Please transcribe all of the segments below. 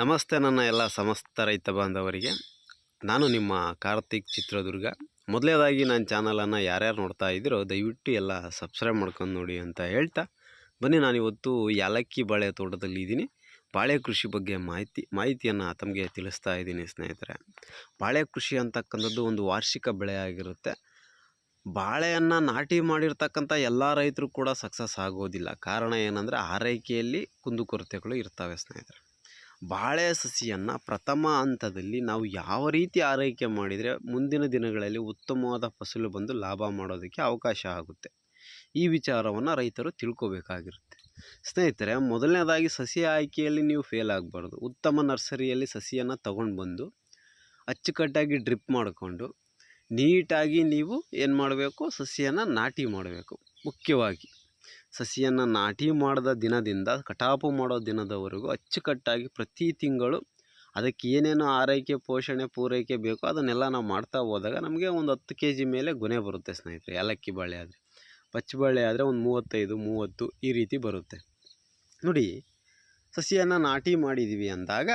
ನಮಸ್ತೆ ನನ್ನ ಎಲ್ಲ ಸಮಸ್ತ ರೈತ ಬಾಂಧವರಿಗೆ. ನಾನು ನಿಮ್ಮ ಕಾರ್ತಿಕ್ ಚಿತ್ರದುರ್ಗ. ಮೊದಲೇದಾಗಿ ನನ್ನ ಚಾನಲನ್ನು ಯಾರ್ಯಾರು ನೋಡ್ತಾ ಇದ್ದೀರೋ ದಯವಿಟ್ಟು ಎಲ್ಲ ಸಬ್ಸ್ಕ್ರೈಬ್ ಮಾಡ್ಕೊಂಡು ನೋಡಿ ಅಂತ ಹೇಳ್ತಾ. ಬನ್ನಿ ನಾನಿವತ್ತು ಯಾಲಕ್ಕಿ ಬಾಳೆ ತೋಟದಲ್ಲಿ ಇದ್ದೀನಿ. ಬಾಳೆ ಕೃಷಿ ಬಗ್ಗೆ ಮಾಹಿತಿ, ಮಾಹಿತಿಯನ್ನು ತಮಗೆ ತಿಳಿಸ್ತಾ ಇದ್ದೀನಿ ಸ್ನೇಹಿತರೆ. ಬಾಳೆ ಕೃಷಿ ಅಂತಕ್ಕಂಥದ್ದು ಒಂದು ವಾರ್ಷಿಕ ಬೆಳೆ ಆಗಿರುತ್ತೆ. ಬಾಳೆಯನ್ನು ನಾಟಿ ಮಾಡಿರ್ತಕ್ಕಂಥ ಎಲ್ಲ ರೈತರು ಕೂಡ ಸಕ್ಸಸ್ ಆಗೋದಿಲ್ಲ. ಕಾರಣ ಏನಂದರೆ ಆರೈಕೆಯಲ್ಲಿ ಕುಂದುಕೊರತೆಗಳು ಇರ್ತವೆ ಸ್ನೇಹಿತರೆ. ಬಾಳೆ ಸಸಿಯನ್ನು ಪ್ರಥಮ ಹಂತದಲ್ಲಿ ನಾವು ಯಾವ ರೀತಿ ಆರೈಕೆ ಮಾಡಿದರೆ ಮುಂದಿನ ದಿನಗಳಲ್ಲಿ ಉತ್ತಮವಾದ ಫಸಲು ಬಂದು ಲಾಭ ಮಾಡೋದಕ್ಕೆ ಅವಕಾಶ ಆಗುತ್ತೆ? ಈ ವಿಚಾರವನ್ನು ರೈತರು ತಿಳ್ಕೊಬೇಕಾಗಿರುತ್ತೆ. ಸ್ನೇಹಿತರೆ, ಮೊದಲನೇದಾಗಿ ಸಸಿ ಆಯ್ಕೆಯಲ್ಲಿ ನೀವು ಫೇಲ್ ಆಗಬಾರ್ದು. ಉತ್ತಮ ನರ್ಸರಿಯಲ್ಲಿ ಸಸಿಯನ್ನು ತಗೊಂಡು ಬಂದು ಅಚ್ಚುಕಟ್ಟಾಗಿ ಡ್ರಿಪ್ ಮಾಡಿಕೊಂಡು ನೀಟಾಗಿ ನೀವು ಏನು ಮಾಡಬೇಕು ಸಸಿಯನ್ನು ನಾಟಿ ಮಾಡಬೇಕು. ಮುಖ್ಯವಾಗಿ ಸಸಿಯನ್ನು ನಾಟಿ ಮಾಡಿದ ದಿನದಿಂದ ಕಟಾಪು ಮಾಡೋ ದಿನದವರೆಗೂ ಅಚ್ಚುಕಟ್ಟಾಗಿ ಪ್ರತಿ ತಿಂಗಳು ಅದಕ್ಕೆ ಏನೇನು ಆರೈಕೆ, ಪೋಷಣೆ, ಪೂರೈಕೆ ಬೇಕೋ ಅದನ್ನೆಲ್ಲ ನಾವು ಮಾಡ್ತಾ ಹೋದಾಗ ನಮಗೆ ಒಂದು ಹತ್ತು ಕೆ ಜಿ ಮೇಲೆ ಗೊನೆ ಬರುತ್ತೆ ಸ್ನೇಹಿತರೆ, ಏಲಕ್ಕಿ ಬಾಳೆ ಆದರೆ. ಪಚ್ಚಬಾಳೆ ಆದರೆ ಒಂದು ಮೂವತ್ತೈದು, ಮೂವತ್ತು ಈ ರೀತಿ ಬರುತ್ತೆ. ನೋಡಿ, ಸಸಿಯನ್ನು ನಾಟಿ ಮಾಡಿದ್ದೀವಿ ಅಂದಾಗ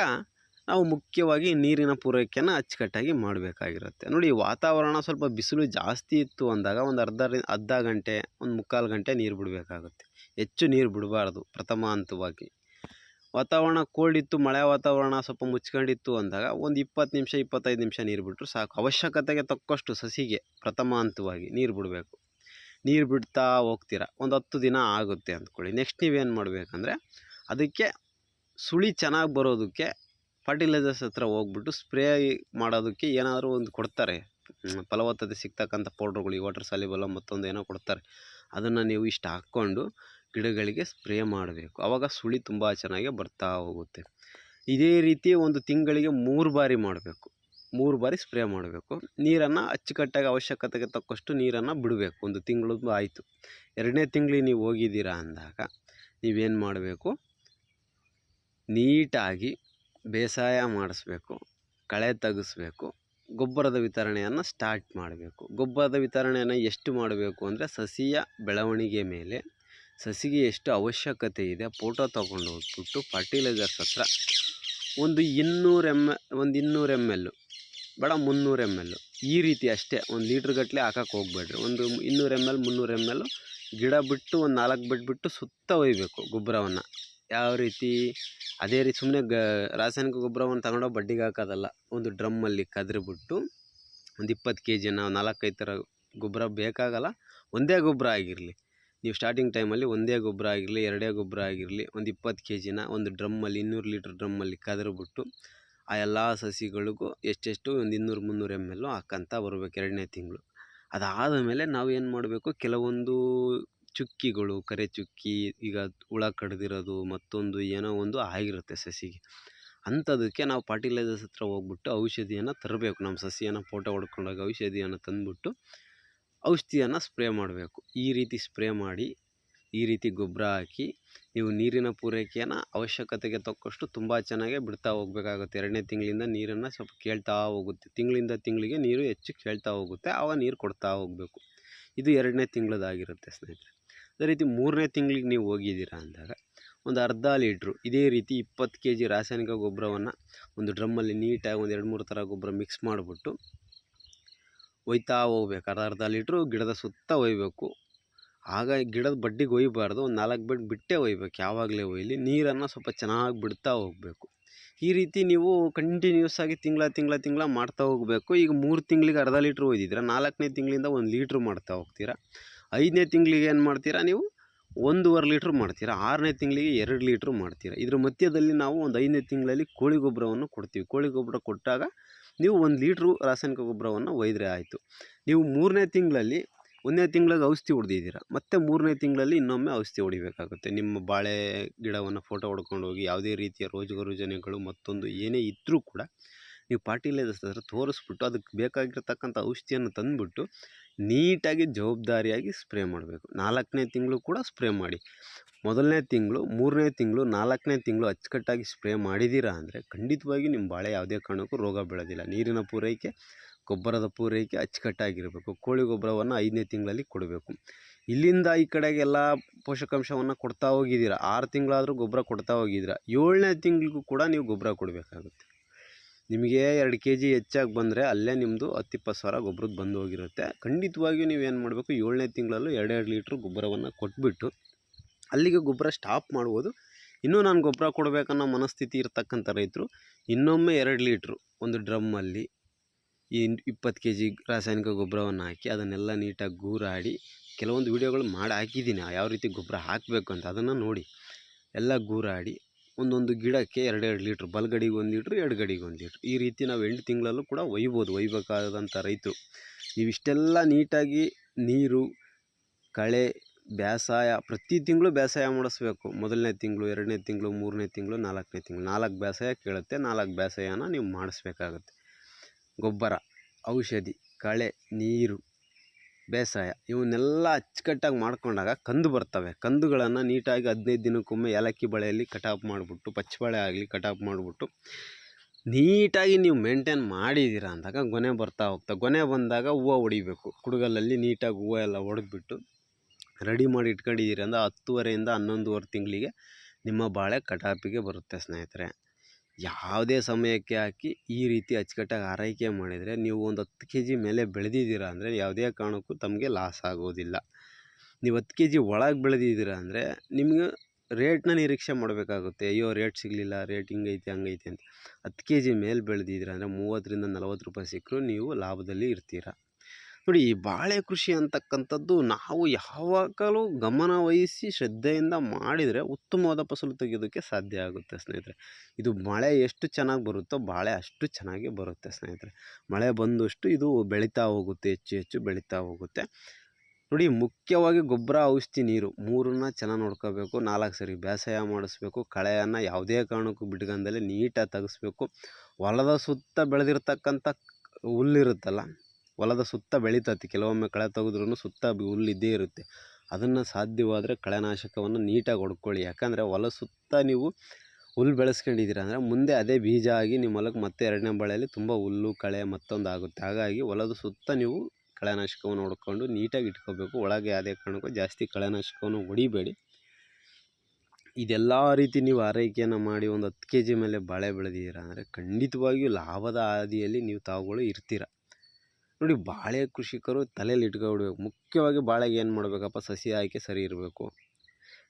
ನಾವು ಮುಖ್ಯವಾಗಿ ನೀರಿನ ಪೂರೈಕೆಯನ್ನು ಅಚ್ಚುಕಟ್ಟಾಗಿ ಮಾಡಬೇಕಾಗಿರುತ್ತೆ. ನೋಡಿ ವಾತಾವರಣ ಸ್ವಲ್ಪ ಬಿಸಿಲು ಜಾಸ್ತಿ ಇತ್ತು ಅಂದಾಗ ಒಂದು ಅರ್ಧ ಅರ್ಧ ಗಂಟೆ, ಒಂದು ಮುಕ್ಕಾಲು ಗಂಟೆ ನೀರು ಬಿಡಬೇಕಾಗುತ್ತೆ. ಹೆಚ್ಚು ನೀರು ಬಿಡಬಾರ್ದು, ಪ್ರಥಮ ಹಂತವಾಗಿ. ವಾತಾವರಣ ಕೋಲ್ಡ್ ಇತ್ತು, ಮಳೆ ವಾತಾವರಣ ಸ್ವಲ್ಪ ಮುಚ್ಕೊಂಡಿತ್ತು ಅಂದಾಗ ಒಂದು ಇಪ್ಪತ್ತು ನಿಮಿಷ, ಇಪ್ಪತ್ತೈದು ನಿಮಿಷ ನೀರು ಬಿಟ್ಟರು ಸಾಕು. ಅವಶ್ಯಕತೆಗೆ ತಕ್ಕಷ್ಟು ಸಸಿಗೆ ಪ್ರಥಮ ಹಂತವಾಗಿ ನೀರು ಬಿಡಬೇಕು. ನೀರು ಬಿಡ್ತಾ ಹೋಗ್ತೀರ? ಒಂದು ಹತ್ತು ದಿನ ಆಗುತ್ತೆ ಅಂದ್ಕೊಳ್ಳಿ. ನೆಕ್ಸ್ಟ್ ನೀವೇನು ಮಾಡಬೇಕಂದ್ರೆ ಅದಕ್ಕೆ ಸುಳಿ ಚೆನ್ನಾಗಿ ಬರೋದಕ್ಕೆ ಫರ್ಟಿಲೈಸರ್ಸ್ ಹತ್ರ ಹೋಗ್ಬಿಟ್ಟು ಸ್ಪ್ರೇ ಮಾಡೋದಕ್ಕೆ ಏನಾದರೂ ಒಂದು ಕೊಡ್ತಾರೆ. ಫಲವತ್ತತೆ ಸಿಗ್ತಕ್ಕಂಥ ಪೌಡ್ರುಗಳು ಈ ವಾಟರ್ ಸಾಲಿಬಲ್ಲ ಮತ್ತೊಂದು ಏನೋ ಕೊಡ್ತಾರೆ. ಅದನ್ನು ನೀವು ಇಷ್ಟು ಹಾಕ್ಕೊಂಡು ಗಿಡಗಳಿಗೆ ಸ್ಪ್ರೇ ಮಾಡಬೇಕು. ಆವಾಗ ಸುಳಿ ತುಂಬ ಚೆನ್ನಾಗಿ ಬರ್ತಾ ಹೋಗುತ್ತೆ. ಇದೇ ರೀತಿ ಒಂದು ತಿಂಗಳಿಗೆ ಮೂರು ಬಾರಿ ಮಾಡಬೇಕು. ಮೂರು ಬಾರಿ ಸ್ಪ್ರೇ ಮಾಡಬೇಕು. ನೀರನ್ನು ಅಚ್ಚುಕಟ್ಟಾಗಿ ಅವಶ್ಯಕತೆಗೆ ತಕ್ಕಷ್ಟು ನೀರನ್ನು ಬಿಡಬೇಕು. ಒಂದು ತಿಂಗಳು ಆಯಿತು. ಎರಡನೇ ತಿಂಗಳಿಗೆ ನೀವು ಹೋಗಿದ್ದೀರಾ ಅಂದಾಗ ನೀವೇನು ಮಾಡಬೇಕು? ನೀಟಾಗಿ ಬೇಸಾಯ ಮಾಡಿಸ್ಬೇಕು, ಕಳೆ ತೆಗೆಸ್ಬೇಕು, ಗೊಬ್ಬರದ ವಿತರಣೆಯನ್ನು ಸ್ಟಾರ್ಟ್ ಮಾಡಬೇಕು. ಗೊಬ್ಬರದ ವಿತರಣೆಯನ್ನು ಎಷ್ಟು ಮಾಡಬೇಕು ಅಂದರೆ ಸಸಿಯ ಬೆಳವಣಿಗೆ ಮೇಲೆ, ಸಸಿಗೆ ಎಷ್ಟು ಅವಶ್ಯಕತೆ ಇದೆ ಫೋಟೋ ತೊಗೊಂಡು ಹೋಗ್ಬಿಟ್ಟು ಫರ್ಟಿಲೈಸರ್ಸ್ ಹತ್ರ ಒಂದು ಇನ್ನೂರು ಎಂ ಒಂದು ಇನ್ನೂರು ಎಂ ಎಲ್ಲು ಬೇಡ ಮುನ್ನೂರು ಎಂ ಎಲ್ಲು ಈ ರೀತಿ ಅಷ್ಟೇ ಒಂದು ಲೀಟ್ರ್ಗಟ್ಟಲೆ ಹಾಕಕ್ಕೆ ಹೋಗ್ಬೇಡ್ರಿ. ಒಂದು ಇನ್ನೂರು ಎಂ ಎಲ್ ಮುನ್ನೂರು ಎಂ ಎಲ್ಲು ಗಿಡ ಬಿಟ್ಟು ಒಂದು ನಾಲ್ಕು ಬೆಡ್ ಬಿಟ್ಟು ಸುತ್ತ ಒಯ್ಬೇಕು ಗೊಬ್ಬರವನ್ನು. ಯಾವ ರೀತಿ ಅದೇ ರೀತಿ ಸುಮ್ಮನೆ ಗ ರಾಸಾಯನಿಕ ಗೊಬ್ಬರವನ್ನು ತಗೊಂಡೋಗಿ ಬಡ್ಡಿಗೆ ಹಾಕೋದಲ್ಲ, ಒಂದು ಡ್ರಮ್ಮಲ್ಲಿ ಕದ್ರಿಬಿಟ್ಟು ಒಂದು ಇಪ್ಪತ್ತು ಕೆ ಜಿನ ನಾಲ್ಕೈದು ಥರ ಗೊಬ್ಬರ ಬೇಕಾಗಲ್ಲ, ಒಂದೇ ಗೊಬ್ಬರ ಆಗಿರಲಿ. ನೀವು ಸ್ಟಾರ್ಟಿಂಗ್ ಟೈಮಲ್ಲಿ ಒಂದೇ ಗೊಬ್ಬರ ಆಗಿರಲಿ, ಎರಡೇ ಗೊಬ್ಬರ ಆಗಿರಲಿ, ಒಂದು ಇಪ್ಪತ್ತು ಕೆ ಜಿನ ಒಂದು ಡ್ರಮ್ಮಲ್ಲಿ, ಇನ್ನೂರು ಲೀಟ್ರ್ ಡ್ರಮ್ಮಲ್ಲಿ ಕದ್ರಿಬಿಟ್ಟು ಆ ಎಲ್ಲ ಸಸಿಗಳಿಗೂ ಎಷ್ಟೆಷ್ಟು ಒಂದು ಇನ್ನೂರು ಮುನ್ನೂರು ಎಂ ಎಲ್ಲು ಹಾಕ್ಕಂತ ಬರ್ಬೇಕು ಎರಡನೇ ತಿಂಗಳು. ಅದಾದ ಮೇಲೆ ನಾವು ಏನು ಮಾಡಬೇಕು, ಕೆಲವೊಂದು ಚುಕ್ಕಿಗಳು, ಕರೆ ಚುಕ್ಕಿ, ಈಗ ಹುಳ ಕಡ್ದಿರೋದು, ಮತ್ತೊಂದು ಏನೋ ಒಂದು ಆಗಿರುತ್ತೆ ಸಸಿಗೆ. ಅಂಥದಕ್ಕೆ ನಾವು ಫರ್ಟಿಲೈಸರ್ಸ್ ಹತ್ರ ಹೋಗ್ಬಿಟ್ಟು ಔಷಧಿಯನ್ನು ತರಬೇಕು. ನಮ್ಮ ಸಸಿಯನ್ನು ಫೋಟೋ ಹೊಡ್ಕೊಂಡಾಗ ಔಷಧಿಯನ್ನು ತಂದುಬಿಟ್ಟು ಔಷಧಿಯನ್ನು ಸ್ಪ್ರೇ ಮಾಡಬೇಕು. ಈ ರೀತಿ ಸ್ಪ್ರೇ ಮಾಡಿ, ಈ ರೀತಿ ಗೊಬ್ಬರ ಹಾಕಿ, ನೀವು ನೀರಿನ ಪೂರೈಕೆಯನ್ನು ಅವಶ್ಯಕತೆಗೆ ತಕ್ಕಷ್ಟು ತುಂಬ ಚೆನ್ನಾಗಿ ಬಿಡ್ತಾ ಹೋಗಬೇಕಾಗುತ್ತೆ. ಎರಡನೇ ತಿಂಗಳಿಂದ ನೀರನ್ನು ಸ್ವಲ್ಪ ಕೇಳ್ತಾ ಹೋಗುತ್ತೆ. ತಿಂಗಳಿಂದ ತಿಂಗಳಿಗೆ ನೀರು ಹೆಚ್ಚು ಕೇಳ್ತಾ ಹೋಗುತ್ತೆ. ಆವಾಗ ನೀರು ಕೊಡ್ತಾ ಹೋಗಬೇಕು. ಇದು ಎರಡನೇ ತಿಂಗಳದಾಗಿರುತ್ತೆ ಸ್ನೇಹಿತರೆ. ಅದೇ ರೀತಿ ಮೂರನೇ ತಿಂಗಳಿಗೆ ನೀವು ಹೋಗಿದ್ದೀರಾ ಅಂದಾಗ ಒಂದು ಅರ್ಧ ಲೀಟ್ರು ಇದೇ ರೀತಿ ಇಪ್ಪತ್ತು ಕೆ ಜಿ ರಾಸಾಯನಿಕ ಗೊಬ್ಬರವನ್ನು ಒಂದು ಡ್ರಮ್ಮಲ್ಲಿ ನೀಟಾಗಿ ಒಂದು ಎರಡು ಮೂರು ಥರ ಗೊಬ್ಬರ ಮಿಕ್ಸ್ ಮಾಡಿಬಿಟ್ಟು ಒಯ್ತಾ ಹೋಗ್ಬೇಕು. ಅರ್ಧ ಅರ್ಧ ಲೀಟ್ರು ಗಿಡದ ಸುತ್ತ ಒಯ್ಬೇಕು. ಆಗ ಗಿಡದ ಬಡ್ಡಿಗೆ ಒಯ್ಬಾರ್ದು. ಒಂದು ನಾಲ್ಕು ಬೆಡ್ ಬಿಟ್ಟೇ ಒಯ್ಬೇಕು. ಯಾವಾಗಲೇ ಒಯ್ಲಿ ನೀರನ್ನು ಸ್ವಲ್ಪ ಚೆನ್ನಾಗಿ ಬಿಡ್ತಾ ಹೋಗಬೇಕು. ಈ ರೀತಿ ನೀವು ಕಂಟಿನ್ಯೂಸ್ ಆಗಿ ತಿಂಗಳ ತಿಂಗಳ ತಿಂಗಳ ಮಾಡ್ತಾ ಹೋಗಬೇಕು. ಈಗ ಮೂರು ತಿಂಗಳಿಗೆ ಅರ್ಧ ಲೀಟ್ರ್ ಒಯ್ದಿದ್ರೆ ನಾಲ್ಕನೇ ತಿಂಗಳಿಂದ ಒಂದು ಲೀಟ್ರ್ ಮಾಡ್ತಾ ಹೋಗ್ತೀರಾ. ಐದನೇ ತಿಂಗಳಿಗೆ ಏನು ಮಾಡ್ತೀರಾ ನೀವು? ಒಂದೂವರೆ ಲೀಟ್ರ್ ಮಾಡ್ತೀರಾ, ಆರನೇ ತಿಂಗಳಿಗೆ ಎರಡು ಲೀಟ್ರ್ ಮಾಡ್ತೀರಾ. ಇದ್ರ ಮಧ್ಯದಲ್ಲಿ ನಾವು ಒಂದು ಐದನೇ ತಿಂಗಳಲ್ಲಿ ಕೋಳಿ ಗೊಬ್ಬರವನ್ನು ಕೊಡ್ತೀವಿ. ಕೋಳಿ ಗೊಬ್ಬರ ಕೊಟ್ಟಾಗ ನೀವು ಒಂದು ಲೀಟ್ರು ರಾಸಾಯನಿಕ ಗೊಬ್ಬರವನ್ನು ಒಯ್ದರೆ ಆಯಿತು. ನೀವು ಮೂರನೇ ತಿಂಗಳಲ್ಲಿ, ಒಂದನೇ ತಿಂಗಳಿಗೆ ಔಷಧಿ ಹೊಡೆದಿದ್ದೀರಾ, ಮತ್ತು ಮೂರನೇ ತಿಂಗಳಲ್ಲಿ ಇನ್ನೊಮ್ಮೆ ಔಷಧಿ ಹೊಡಿಬೇಕಾಗುತ್ತೆ. ನಿಮ್ಮ ಬಾಳೆ ಗಿಡವನ್ನು ಫೋಟೋ ಹೊಡ್ಕೊಂಡು ಹೋಗಿ ಯಾವುದೇ ರೀತಿಯ ರೋಗ ರುಜಿನಗಳು ಮತ್ತೊಂದು ಏನೇ ಇದ್ದರೂ ಕೂಡ ನೀವು ಪಾರ್ಟಿಲೈಸರ್ಸ್ ಹತ್ರ ತೋರಿಸ್ಬಿಟ್ಟು ಅದಕ್ಕೆ ಬೇಕಾಗಿರ್ತಕ್ಕಂಥ ಔಷಧಿಯನ್ನು ತಂದುಬಿಟ್ಟು ನೀಟಾಗಿ ಜವಾಬ್ದಾರಿಯಾಗಿ ಸ್ಪ್ರೇ ಮಾಡಬೇಕು. ನಾಲ್ಕನೇ ತಿಂಗಳು ಕೂಡ ಸ್ಪ್ರೇ ಮಾಡಿ. ಮೊದಲನೇ ತಿಂಗಳು, ಮೂರನೇ ತಿಂಗಳು, ನಾಲ್ಕನೇ ತಿಂಗಳು ಅಚ್ಚುಕಟ್ಟಾಗಿ ಸ್ಪ್ರೇ ಮಾಡಿದ್ದೀರಾ ಅಂದರೆ ಖಂಡಿತವಾಗಿ ನಿಮ್ಮ ಬಾಳೆ ಯಾವುದೇ ಕಾರಣಕ್ಕೂ ರೋಗ ಬೀಳೋದಿಲ್ಲ. ನೀರಿನ ಪೂರೈಕೆ, ಗೊಬ್ಬರದ ಪೂರೈಕೆ ಅಚ್ಚುಕಟ್ಟಾಗಿರಬೇಕು. ಕೋಳಿ ಗೊಬ್ಬರವನ್ನು ಐದನೇ ತಿಂಗಳಲ್ಲಿ ಕೊಡಬೇಕು. ಇಲ್ಲಿಂದ ಈ ಕಡೆಗೆ ಎಲ್ಲ ಪೋಷಕಾಂಶವನ್ನು ಕೊಡ್ತಾ ಹೋಗಿದ್ದೀರಾ? ಆರು ತಿಂಗಳಾದರೂ ಗೊಬ್ಬರ ಕೊಡ್ತಾ ಹೋಗಿದ್ದೀರಾ? ಏಳನೇ ತಿಂಗಳಿಗೂ ಕೂಡ ನೀವು ಗೊಬ್ಬರ ಕೊಡಬೇಕಾಗುತ್ತೆ. ನಿಮಗೆ ಎರಡು ಕೆ ಜಿ ಹೆಚ್ಚಾಗಿ ಬಂದರೆ ಅಲ್ಲೇ ನಿಮ್ಮದು ಹತ್ತು ಇಪ್ಪತ್ತು ಸಾವಿರ ಗೊಬ್ಬರದ್ದು ಬಂದು ಹೋಗಿರುತ್ತೆ. ಖಂಡಿತವಾಗಿಯೂ ನೀವೇನು ಮಾಡಬೇಕು, ಏಳನೇ ತಿಂಗಳಲ್ಲೂ ಎರಡೆರಡು ಲೀಟ್ರ್ ಗೊಬ್ಬರವನ್ನು ಕೊಟ್ಬಿಟ್ಟು ಅಲ್ಲಿಗೆ ಗೊಬ್ಬರ ಸ್ಟಾಪ್ ಮಾಡ್ಬೋದು. ಇನ್ನೂ ನಾನು ಗೊಬ್ಬರ ಕೊಡಬೇಕನ್ನೋ ಮನಸ್ಥಿತಿ ಇರ್ತಕ್ಕಂಥ ರೈತರು, ಇನ್ನೊಮ್ಮೆ ಎರಡು ಲೀಟ್ರು ಒಂದು ಡ್ರಮ್ಮಲ್ಲಿ ಈ ಇಪ್ಪತ್ತು ಕೆ ಜಿ ರಾಸಾಯನಿಕ ಗೊಬ್ಬರವನ್ನು ಹಾಕಿ ಅದನ್ನೆಲ್ಲ ನೀಟಾಗಿ ಗೂರಾಡಿ ಕೆಲವೊಂದು ವೀಡಿಯೋಗಳು ಮಾಡಿ ಹಾಕಿದ್ದೀನಿ, ಯಾವ ರೀತಿ ಗೊಬ್ಬರ ಹಾಕಬೇಕು ಅಂತ ಅದನ್ನು ನೋಡಿ. ಎಲ್ಲ ಗೂರಾಡಿ ಒಂದೊಂದು ಗಿಡಕ್ಕೆ ಎರಡೆರಡು ಲೀಟ್ರ್, ಬಲಗಡಿಗೆ ಒಂದು ಲೀಟ್ರ್ ಎಡಗಡಿಗೆ ಒಂದು ಲೀಟ್ರ್. ಈ ರೀತಿ ನಾವು ಎಂಟು ತಿಂಗಳಲ್ಲೂ ಕೂಡ ಒಯ್ಬೋದು, ಒಯ್ಬೇಕಾದಂಥ ರೈತರು. ಇವಿಷ್ಟೆಲ್ಲ ನೀಟಾಗಿ ನೀರು, ಕಳೆ, ಬೇಸಾಯ, ಪ್ರತಿ ತಿಂಗಳು ಬೇಸಾಯ ಮಾಡಿಸ್ಬೇಕು. ಮೊದಲನೇ ತಿಂಗಳು, ಎರಡನೇ ತಿಂಗಳು, ಮೂರನೇ ತಿಂಗಳು, ನಾಲ್ಕನೇ ತಿಂಗಳು. ನಾಲ್ಕು ಬೇಸಾಯ ಕೇಳುತ್ತೆ, ನಾಲ್ಕು ಬೇಸಾಯನ ನೀವು ಮಾಡಿಸ್ಬೇಕಾಗತ್ತೆ. ಗೊಬ್ಬರ, ಔಷಧಿ, ಕಳೆ, ನೀರು. ಬೇಸಾಯ ಇವನ್ನೆಲ್ಲ ಅಚ್ಚುಕಟ್ಟಾಗಿ ಮಾಡ್ಕೊಂಡಾಗ ಕಂದು ಬರ್ತವೆ. ಕಂದುಗಳನ್ನು ನೀಟಾಗಿ ಹದಿನೈದು ದಿನಕ್ಕೊಮ್ಮೆ ಏಲಕ್ಕಿ ಬಳೆಯಲ್ಲಿ ಕಟಾಪ್ ಮಾಡಿಬಿಟ್ಟು ಪಚ್ಚಬಾಳೆ ಆಗಲಿ ಕಟಾಪ್ ಮಾಡಿಬಿಟ್ಟು ನೀಟಾಗಿ ನೀವು ಮೇಂಟೈನ್ ಮಾಡಿದ್ದೀರ ಅಂದಾಗ ಗೊನೆ ಬರ್ತಾ ಹೋಗ್ತಾ, ಗೊನೆ ಬಂದಾಗ ಹೂವು ಹೊಡಿಬೇಕು. ಕುಡುಗಲಲ್ಲಿ ನೀಟಾಗಿ ಹೂವು ಎಲ್ಲ ಹೊಡೆದ್ಬಿಟ್ಟು ರೆಡಿ ಮಾಡಿ ಇಟ್ಕೊಂಡಿದ್ದೀರಿ ಅಂದರೆ ಹತ್ತುವರೆಯಿಂದ ಹನ್ನೊಂದುವರೆ ತಿಂಗಳಿಗೆ ನಿಮ್ಮ ಬಾಳೆ ಕಟಾಪಿಗೆ ಬರುತ್ತೆ ಸ್ನೇಹಿತರೆ. ಯಾವುದೇ ಸಮಯಕ್ಕೆ ಹಾಕಿ ಈ ರೀತಿ ಅಚ್ಚುಕಟ್ಟಾಗಿ ಆರೈಕೆ ಮಾಡಿದರೆ ನೀವು ಒಂದು ಹತ್ತು ಕೆ ಜಿ ಮೇಲೆ ಬೆಳೆದಿದ್ದೀರ ಅಂದರೆ ಯಾವುದೇ ಕಾರಣಕ್ಕೂ ತಮಗೆ ಲಾಸ್ ಆಗೋದಿಲ್ಲ. ನೀವು ಹತ್ತು ಕೆ ಜಿ ಒಳಗೆ ಬೆಳೆದಿದ್ದೀರ ಅಂದರೆ ನಿಮಗೆ ರೇಟ್ನ ನಿರೀಕ್ಷೆ ಮಾಡಬೇಕಾಗುತ್ತೆ. ಅಯ್ಯೋ, ರೇಟ್ ಸಿಗಲಿಲ್ಲ, ರೇಟ್ ಹಿಂಗೈತೆ, ಹಂಗೈತೆ ಅಂತ. ಹತ್ತು ಕೆ ಜಿ ಮೇಲೆ ಬೆಳೆದಿದ್ದೀರಾ ಅಂದರೆ ಮೂವತ್ತರಿಂದ ನಲ್ವತ್ತು ರೂಪಾಯಿ ಸಿಕ್ಕರೂ ನೀವು ಲಾಭದಲ್ಲಿ ಇರ್ತೀರ. ನೋಡಿ ಈ ಬಾಳೆ ಕೃಷಿ ಅಂತಕ್ಕಂಥದ್ದು ನಾವು ಯಾವಾಗಲೂ ಗಮನವಹಿಸಿ ಶ್ರದ್ಧೆಯಿಂದ ಮಾಡಿದರೆ ಉತ್ತಮವಾದ ಫಸಲು ತೆಗೆಯೋದಕ್ಕೆ ಸಾಧ್ಯ ಆಗುತ್ತೆ ಸ್ನೇಹಿತರೆ. ಇದು ಮಳೆ ಎಷ್ಟು ಚೆನ್ನಾಗಿ ಬರುತ್ತೋ ಬಾಳೆ ಅಷ್ಟು ಚೆನ್ನಾಗಿ ಬರುತ್ತೆ ಸ್ನೇಹಿತರೆ. ಮಳೆ ಬಂದಷ್ಟು ಇದು ಬೆಳೀತಾ ಹೋಗುತ್ತೆ, ಹೆಚ್ಚು ಹೆಚ್ಚು ಬೆಳೀತಾ ಹೋಗುತ್ತೆ. ನೋಡಿ ಮುಖ್ಯವಾಗಿ ಗೊಬ್ಬರ, ಔಷಧಿ, ನೀರು ಮೂರನ್ನ ಚೆನ್ನಾಗಿ ನೋಡ್ಕೋಬೇಕು. ನಾಲ್ಕು ಸರಿ ಬೇಸಾಯ ಮಾಡಿಸ್ಬೇಕು. ಕಳೆಯನ್ನು ಯಾವುದೇ ಕಾರಣಕ್ಕೂ ಬಿಟ್ಕೊಂಡಲ್ಲಿ ನೀಟಾಗಿ ತೆಗೆಸ್ಬೇಕು. ಹೊಲದ ಸುತ್ತ ಬೆಳೆದಿರ್ತಕ್ಕಂಥ ಹುಲ್ಲಿರುತ್ತಲ್ಲ ಹೊಲದ ಸುತ್ತ ಬೆಳೀತತಿ. ಕೆಲವೊಮ್ಮೆ ಕಳೆ ತೆಗೆದ್ರೂ ಸುತ್ತ ಹುಲ್ಲು ಇದ್ದೇ ಇರುತ್ತೆ. ಅದನ್ನು ಸಾಧ್ಯವಾದರೆ ಕಳೆನಾಶಕವನ್ನು ನೀಟಾಗಿ ಹೊಡ್ಕೊಳ್ಳಿ. ಯಾಕಂದರೆ ಹೊಲ ಸುತ್ತ ನೀವು ಹುಲ್ಲು ಬೆಳೆಸ್ಕೊಂಡಿದ್ದೀರ ಅಂದರೆ ಮುಂದೆ ಅದೇ ಬೀಜ ಆಗಿ ನಿಮ್ಮ ಹೊಲಕ್ಕೆ ಮತ್ತೆ ಎರಡನೇ ಬಳೆಯಲ್ಲಿ ತುಂಬ ಹುಲ್ಲು, ಕಳೆ ಮತ್ತೊಂದು ಆಗುತ್ತೆ. ಹಾಗಾಗಿ ಹೊಲದ ಸುತ್ತ ನೀವು ಕಳೆನಾಶಕವನ್ನು ಹೊಡ್ಕೊಂಡು ನೀಟಾಗಿ ಇಟ್ಕೋಬೇಕು. ಒಳಗೆ ಯಾವುದೇ ಕಾರಣಕ್ಕೂ ಜಾಸ್ತಿ ಕಳೆನಾಶಕವನ್ನು ಹೊಡಿಬೇಡಿ. ಇದೆಲ್ಲ ರೀತಿ ನೀವು ಆರೈಕೆಯನ್ನು ಮಾಡಿ ಒಂದು ಹತ್ತು ಕೆ ಜಿ ಮೇಲೆ ಬಾಳೆ ಬೆಳೆದಿದ್ದೀರ ಅಂದರೆ ಖಂಡಿತವಾಗಿಯೂ ಲಾಭದ ಹಾದಿಯಲ್ಲಿ ನೀವು ತಾವುಗಳು ಇರ್ತೀರ. ನೋಡಿ ಬಾಳೆ ಕೃಷಿಕರು ತಲೆಯಲ್ಲಿ ಇಟ್ಕೊಬಿಡ್ಬೇಕು. ಮುಖ್ಯವಾಗಿ ಬಾಳೆಗೆ ಏನು ಮಾಡಬೇಕಪ್ಪ? ಸಸಿ ಆಯ್ಕೆ ಸರಿ ಇರಬೇಕು.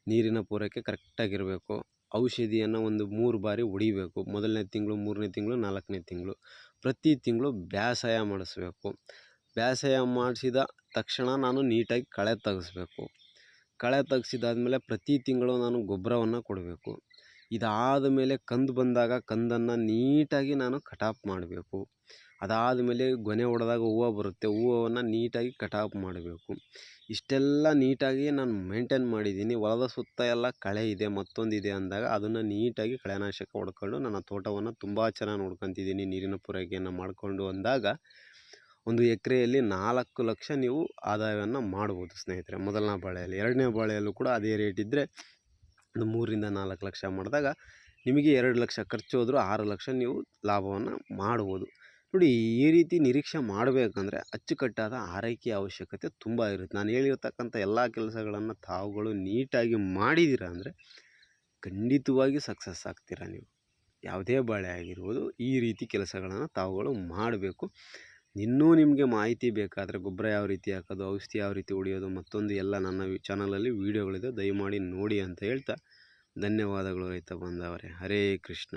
ನೀರಿನ ಪೂರೈಕೆ ಕರೆಕ್ಟಾಗಿರಬೇಕು. ಔಷಧಿಯನ್ನು ಒಂದು ಮೂರು ಬಾರಿ ಹೊಡಿಬೇಕು. ಮೊದಲನೇ ತಿಂಗಳು, ಮೂರನೇ ತಿಂಗಳು, ನಾಲ್ಕನೇ ತಿಂಗಳು. ಪ್ರತಿ ತಿಂಗಳು ಬೇಸಾಯ ಮಾಡಿಸ್ಬೇಕು. ಬೇಸಾಯ ಮಾಡಿಸಿದ ತಕ್ಷಣ ನಾನು ನೀಟಾಗಿ ಕಳೆ ತೆಗೆಸ್ಬೇಕು. ಕಳೆ ತೆಗ್ಸಿದಾದ್ಮೇಲೆ ಪ್ರತಿ ತಿಂಗಳು ನಾನು ಗೊಬ್ಬರವನ್ನು ಕೊಡಬೇಕು. ಇದಾದ ಮೇಲೆ ಕಂದು ಬಂದಾಗ ಕಂದನ್ನು ನೀಟಾಗಿ ನಾನು ಕಟಾಪ್ ಮಾಡಬೇಕು. ಅದಾದ ಮೇಲೆ ಗೊನೆ ಹೊಡೆದಾಗ ಹೂವು ಬರುತ್ತೆ. ಹೂವನ್ನು ನೀಟಾಗಿ ಕಟಾಪ್ ಮಾಡಬೇಕು. ಇಷ್ಟೆಲ್ಲ ನೀಟಾಗಿ ನಾನು ಮೇಂಟೇನ್ ಮಾಡಿದ್ದೀನಿ. ಹೊಲದ ಸುತ್ತ ಎಲ್ಲ ಕಳೆ ಇದೆ ಮತ್ತೊಂದಿದೆ ಅಂದಾಗ ಅದನ್ನು ನೀಟಾಗಿ ಕಳೆನಾಶಕ ಹೊಡ್ಕೊಂಡು ನನ್ನ ತೋಟವನ್ನು ತುಂಬ ಚೆನ್ನಾಗಿ ನೋಡ್ಕೊತಿದ್ದೀನಿ. ನೀರಿನ ಪೂರೈಕೆಯನ್ನು ಮಾಡಿಕೊಂಡು ಅಂದಾಗ ಒಂದು ಎಕರೆಯಲ್ಲಿ ನಾಲ್ಕು ಲಕ್ಷ ನೀವು ಆದಾಯವನ್ನು ಮಾಡ್ಬೋದು ಸ್ನೇಹಿತರೆ. ಮೊದಲನೇ ಬಾಳೆಯಲ್ಲಿ. ಎರಡನೇ ಬಾಳೆಯಲ್ಲೂ ಕೂಡ ಅದೇ ರೇಟ್ ಇದ್ದರೆ ಒಂದು ಮೂರರಿಂದ ನಾಲ್ಕು ಲಕ್ಷ ಮಾಡಿದಾಗ ನಿಮಗೆ ಎರಡು ಲಕ್ಷ ಖರ್ಚು ಹೋದರೂ ಆರು ಲಕ್ಷ ನೀವು ಲಾಭವನ್ನು ಮಾಡ್ಬೋದು. ನೋಡಿ ಈ ರೀತಿ ನಿರೀಕ್ಷೆ ಮಾಡಬೇಕಂದ್ರೆ ಅಚ್ಚುಕಟ್ಟಾದ ಆರೈಕೆಯ ಅವಶ್ಯಕತೆ ತುಂಬ ಇರುತ್ತೆ. ನಾನು ಹೇಳಿರ್ತಕ್ಕಂಥ ಎಲ್ಲ ಕೆಲಸಗಳನ್ನು ತಾವುಗಳು ನೀಟಾಗಿ ಮಾಡಿದ್ದೀರ ಅಂದರೆ ಖಂಡಿತವಾಗಿ ಸಕ್ಸಸ್ ಆಗ್ತೀರ ನೀವು. ಯಾವುದೇ ಬಾಳೆ ಆಗಿರ್ಬೋದು ಈ ರೀತಿ ಕೆಲಸಗಳನ್ನು ತಾವುಗಳು ಮಾಡಬೇಕು. ಇನ್ನೂ ನಿಮಗೆ ಮಾಹಿತಿ ಬೇಕಾದರೆ ಗೊಬ್ಬರ ಯಾವ ರೀತಿ ಹಾಕೋದು, ಔಷಧಿ ಯಾವ ರೀತಿ ಉಳಿಯೋದು ಮತ್ತೊಂದು ಎಲ್ಲ ನನ್ನ ಚಾನಲಲ್ಲಿ ವೀಡಿಯೋಗಳಿದೆ. ದಯಮಾಡಿ ನೋಡಿ ಅಂತ ಹೇಳ್ತಾ ಧನ್ಯವಾದಗಳು ರೈತ ಬಂದವರೇ ಹರೇ ಕೃಷ್ಣ.